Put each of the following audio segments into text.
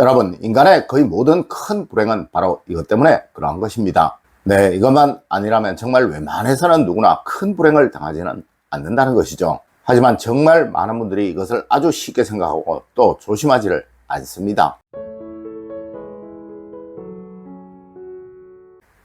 여러분, 인간의 거의 모든 큰 불행은 바로 이것 때문에 그러한 것입니다. 네, 이것만 아니라면 정말 웬만해서는 누구나 큰 불행을 당하지는 않는다는 것이죠. 하지만 정말 많은 분들이 이것을 아주 쉽게 생각하고 또 조심하지를 않습니다.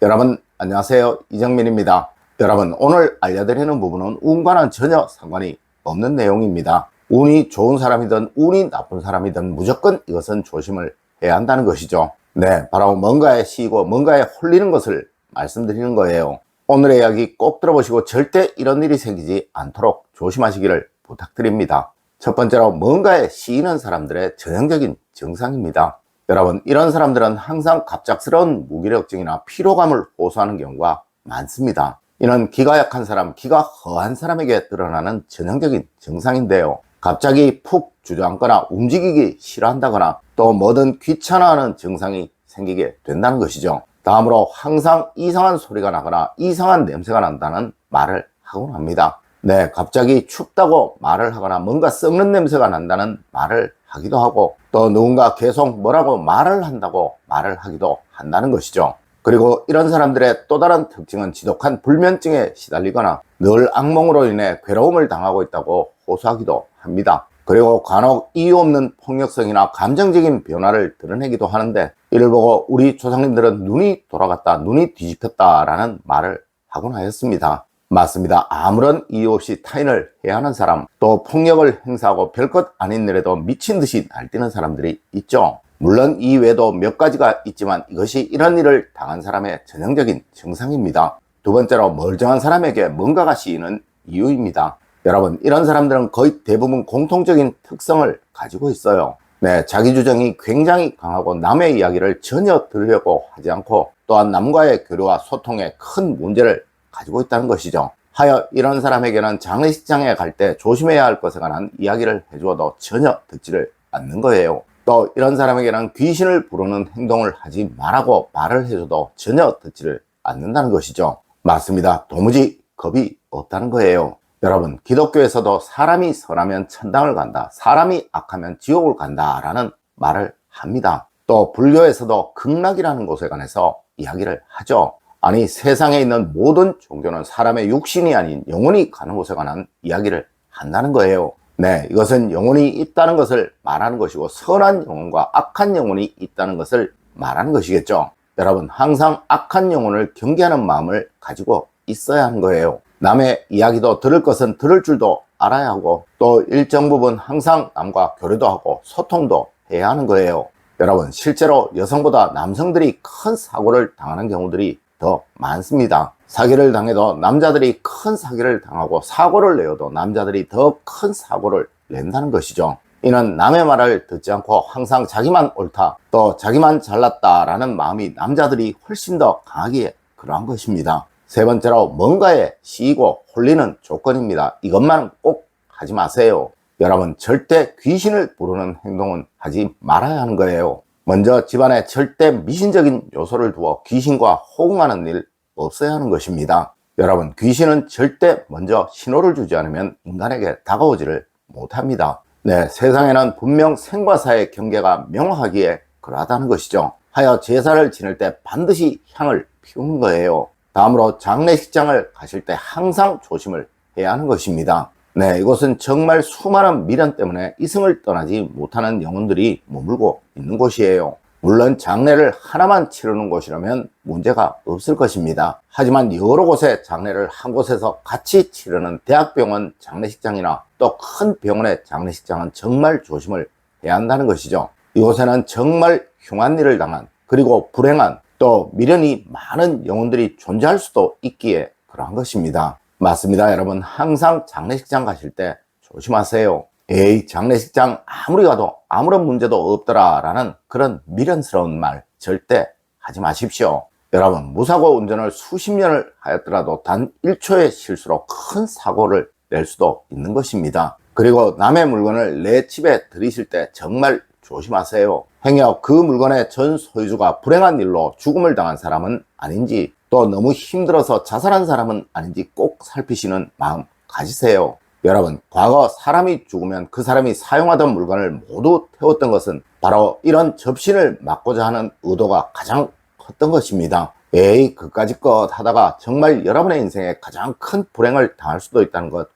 여러분, 안녕하세요. 이정민입니다. 여러분, 오늘 알려드리는 부분은 운과는 전혀 상관이 없는 내용입니다. 운이 좋은 사람이든 운이 나쁜 사람이든 무조건 이것은 조심을 해야 한다는 것이죠. 네, 바로 뭔가에 시이고 뭔가에 홀리는 것을 말씀드리는 거예요. 오늘의 이야기 꼭 들어보시고 절대 이런 일이 생기지 않도록 조심하시기를 부탁드립니다. 첫 번째로 뭔가에 시이는 사람들의 전형적인 증상입니다. 여러분, 이런 사람들은 항상 갑작스러운 무기력증이나 피로감을 호소하는 경우가 많습니다. 이는 기가 약한 사람, 기가 허한 사람에게 드러나는 전형적인 증상인데요. 갑자기 푹 주저앉거나 움직이기 싫어한다거나 또 뭐든 귀찮아하는 증상이 생기게 된다는 것이죠. 다음으로 항상 이상한 소리가 나거나 이상한 냄새가 난다는 말을 하곤 합니다. 네, 갑자기 춥다고 말을 하거나 뭔가 썩는 냄새가 난다는 말을 하기도 하고 또 누군가 계속 뭐라고 말을 한다고 말을 하기도 한다는 것이죠. 그리고 이런 사람들의 또 다른 특징은 지독한 불면증에 시달리거나 늘 악몽으로 인해 괴로움을 당하고 있다고 호소하기도 합니다. 그리고 간혹 이유 없는 폭력성이나 감정적인 변화를 드러내기도 하는데 이를 보고 우리 조상님들은 눈이 돌아갔다, 눈이 뒤집혔다라는 말을 하곤 하였습니다. 맞습니다. 아무런 이유 없이 타인을 해하는 사람, 또 폭력을 행사하고 별것 아닌 일에도 미친 듯이 날뛰는 사람들이 있죠. 물론 이 외에도 몇 가지가 있지만 이것이 이런 일을 당한 사람의 전형적인 증상입니다. 두 번째로 멀쩡한 사람에게 뭔가가 시이는 이유입니다. 여러분, 이런 사람들은 거의 대부분 공통적인 특성을 가지고 있어요. 네, 자기 주장이 굉장히 강하고 남의 이야기를 전혀 들으려고 하지 않고 또한 남과의 교류와 소통에 큰 문제를 가지고 있다는 것이죠. 하여 이런 사람에게는 장례식장에 갈 때 조심해야 할 것에 관한 이야기를 해주어도 전혀 듣지를 않는 거예요. 또 이런 사람에게는 귀신을 부르는 행동을 하지 말라고 말을 해줘도 전혀 듣지를 않는다는 것이죠. 맞습니다. 도무지 겁이 없다는 거예요. 여러분, 기독교에서도 사람이 선하면 천당을 간다. 사람이 악하면 지옥을 간다. 라는 말을 합니다. 또 불교에서도 극락이라는 곳에 관해서 이야기를 하죠. 아니, 세상에 있는 모든 종교는 사람의 육신이 아닌 영혼이 가는 곳에 관한 이야기를 한다는 거예요. 네, 이것은 영혼이 있다는 것을 말하는 것이고 선한 영혼과 악한 영혼이 있다는 것을 말하는 것이겠죠. 여러분, 항상 악한 영혼을 경계하는 마음을 가지고 있어야 하는 거예요. 남의 이야기도 들을 것은 들을 줄도 알아야 하고 또 일정 부분 항상 남과 교류도 하고 소통도 해야 하는 거예요. 여러분, 실제로 여성보다 남성들이 큰 사고를 당하는 경우들이 더 많습니다. 사기를 당해도 남자들이 큰 사기를 당하고 사고를 내어도 남자들이 더 큰 사고를 낸다는 것이죠. 이는 남의 말을 듣지 않고 항상 자기만 옳다, 또 자기만 잘났다라는 마음이 남자들이 훨씬 더 강하기에 그러한 것입니다. 세 번째로 뭔가에 시이고 홀리는 조건입니다. 이것만 꼭 하지 마세요. 여러분 절대 귀신을 부르는 행동은 하지 말아야 하는 거예요. 먼저 집안에 절대 미신적인 요소를 두어 귀신과 호응하는 일 없어야 하는 것입니다. 여러분 귀신은 절대 먼저 신호를 주지 않으면 인간에게 다가오지를 못합니다. 네, 세상에는 분명 생과 사의 경계가 명확하기에 그러하다는 것이죠. 하여 제사를 지낼 때 반드시 향을 피우는 거예요. 다음으로 장례식장을 가실 때 항상 조심을 해야 하는 것입니다. 네, 이곳은 정말 수많은 미련 때문에 이승을 떠나지 못하는 영혼들이 머물고 있는 곳이에요. 물론 장례를 하나만 치르는 곳이라면 문제가 없을 것입니다. 하지만 여러 곳의 장례를 한 곳에서 같이 치르는 대학병원 장례식장이나 또 큰 병원의 장례식장은 정말 조심을 해야 한다는 것이죠. 이곳에는 정말 흉한 일을 당한 그리고 불행한 또 미련이 많은 영혼들이 존재할 수도 있기에 그러한 것입니다. 맞습니다. 여러분 항상 장례식장 가실 때 조심하세요. 에이 장례식장 아무리 가도 아무런 문제도 없더라 라는 그런 미련스러운 말 절대 하지 마십시오. 여러분 무사고 운전을 수십 년을 하였더라도 단 1초의 실수로 큰 사고를 낼 수도 있는 것입니다. 그리고 남의 물건을 내 집에 들이실 때 정말 조심하세요. 행여 그 물건의 전 소유주가 불행한 일로 죽음을 당한 사람은 아닌지 또 너무 힘들어서 자살한 사람은 아닌지 꼭 살피시는 마음 가지세요. 여러분, 과거 사람이 죽으면 그 사람이 사용하던 물건을 모두 태웠던 것은 바로 이런 접신을 막고자 하는 의도가 가장 컸던 것입니다. 에이, 그까짓 것 하다가 정말 여러분의 인생에 가장 큰 불행을 당할 수도 있다는 것꼭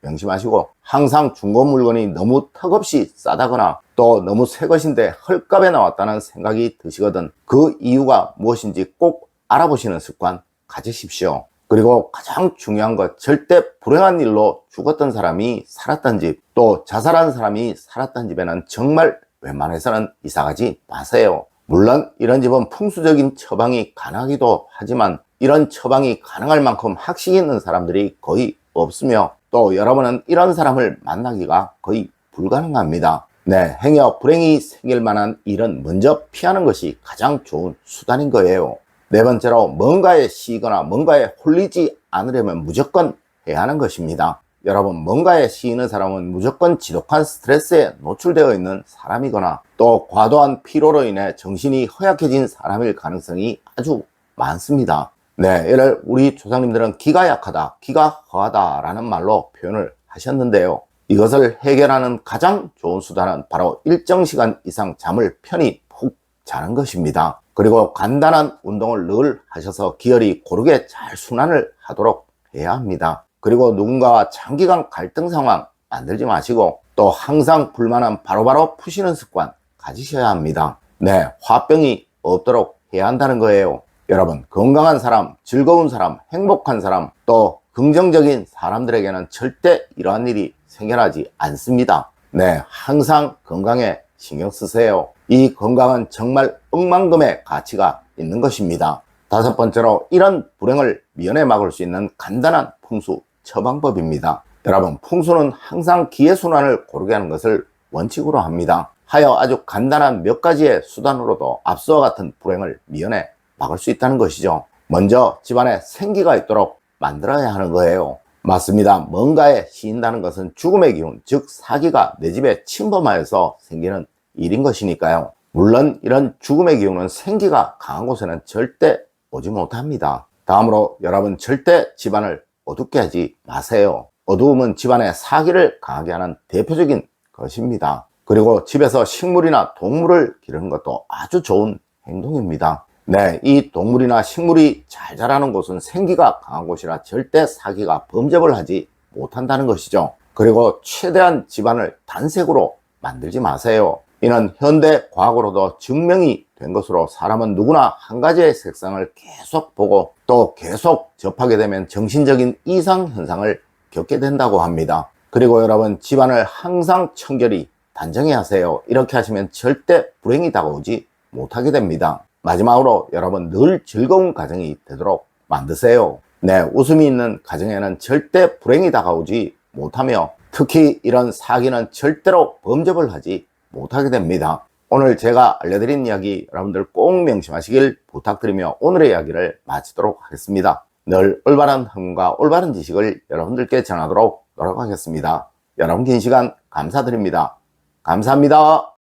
명심하시고 항상 중고 물건이 너무 턱없이 싸다거나 또 너무 새 것인데 헐값에 나왔다는 생각이 드시거든 그 이유가 무엇인지 꼭 알아보시는 습관 가지십시오. 그리고 가장 중요한 것 절대 불행한 일로 죽었던 사람이 살았던 집 또 자살한 사람이 살았던 집에는 정말 웬만해서는 이사가지 마세요. 물론 이런 집은 풍수적인 처방이 가능하기도 하지만 이런 처방이 가능할 만큼 학식이 있는 사람들이 거의 없으며 또 여러분은 이런 사람을 만나기가 거의 불가능합니다. 네, 행여 불행이 생길 만한 일은 먼저 피하는 것이 가장 좋은 수단인 거예요. 네 번째로 뭔가에 시이거나 뭔가에 홀리지 않으려면 무조건 해야 하는 것입니다. 여러분 뭔가에 시이는 사람은 무조건 지독한 스트레스에 노출되어 있는 사람이거나 또 과도한 피로로 인해 정신이 허약해진 사람일 가능성이 아주 많습니다. 네, 이를 우리 조상님들은 기가 약하다, 기가 허하다 라는 말로 표현을 하셨는데요. 이것을 해결하는 가장 좋은 수단은 바로 일정 시간 이상 잠을 편히 푹 자는 것입니다. 그리고 간단한 운동을 늘 하셔서 기혈이 고르게 잘 순환을 하도록 해야 합니다. 그리고 누군가와 장기간 갈등 상황 만들지 마시고 또 항상 불만은 바로바로 푸시는 습관 가지셔야 합니다. 네, 화병이 없도록 해야 한다는 거예요. 여러분, 건강한 사람, 즐거운 사람, 행복한 사람, 또 긍정적인 사람들에게는 절대 이러한 일이 생겨나지 않습니다. 네, 항상 건강에 신경 쓰세요. 이 건강은 정말 억만금의 가치가 있는 것입니다. 다섯 번째로 이런 불행을 미연에 막을 수 있는 간단한 풍수 처방법입니다. 여러분, 풍수는 항상 기회순환을 고르게 하는 것을 원칙으로 합니다. 하여 아주 간단한 몇 가지의 수단으로도 앞서와 같은 불행을 미연에 막을 수 있다는 것이죠. 먼저 집안에 생기가 있도록 만들어야 하는 거예요. 맞습니다. 뭔가에 시인다는 것은 죽음의 기운, 즉 사기가 내 집에 침범하여서 생기는 일인 것이니까요. 물론 이런 죽음의 기운은 생기가 강한 곳에는 절대 오지 못합니다. 다음으로 여러분 절대 집안을 어둡게 하지 마세요. 어두움은 집안의 사기를 강하게 하는 대표적인 것입니다. 그리고 집에서 식물이나 동물을 기르는 것도 아주 좋은 행동입니다. 네, 이 동물이나 식물이 잘 자라는 곳은 생기가 강한 곳이라 절대 사기가 범접을 하지 못한다는 것이죠. 그리고 최대한 집안을 단색으로 만들지 마세요. 이는 현대 과학으로도 증명이 된 것으로 사람은 누구나 한 가지의 색상을 계속 보고 또 계속 접하게 되면 정신적인 이상 현상을 겪게 된다고 합니다. 그리고 여러분 집안을 항상 청결히 단정히 하세요. 이렇게 하시면 절대 불행이 다가오지 못하게 됩니다. 마지막으로 여러분 늘 즐거운 가정이 되도록 만드세요. 네, 웃음이 있는 가정에는 절대 불행이 다가오지 못하며 특히 이런 사기는 절대로 범접을 하지 못하게 됩니다. 오늘 제가 알려드린 이야기 여러분들 꼭 명심하시길 부탁드리며 오늘의 이야기를 마치도록 하겠습니다. 늘 올바른 흥과 올바른 지식을 여러분들께 전하도록 노력하겠습니다. 여러분 긴 시간 감사드립니다. 감사합니다.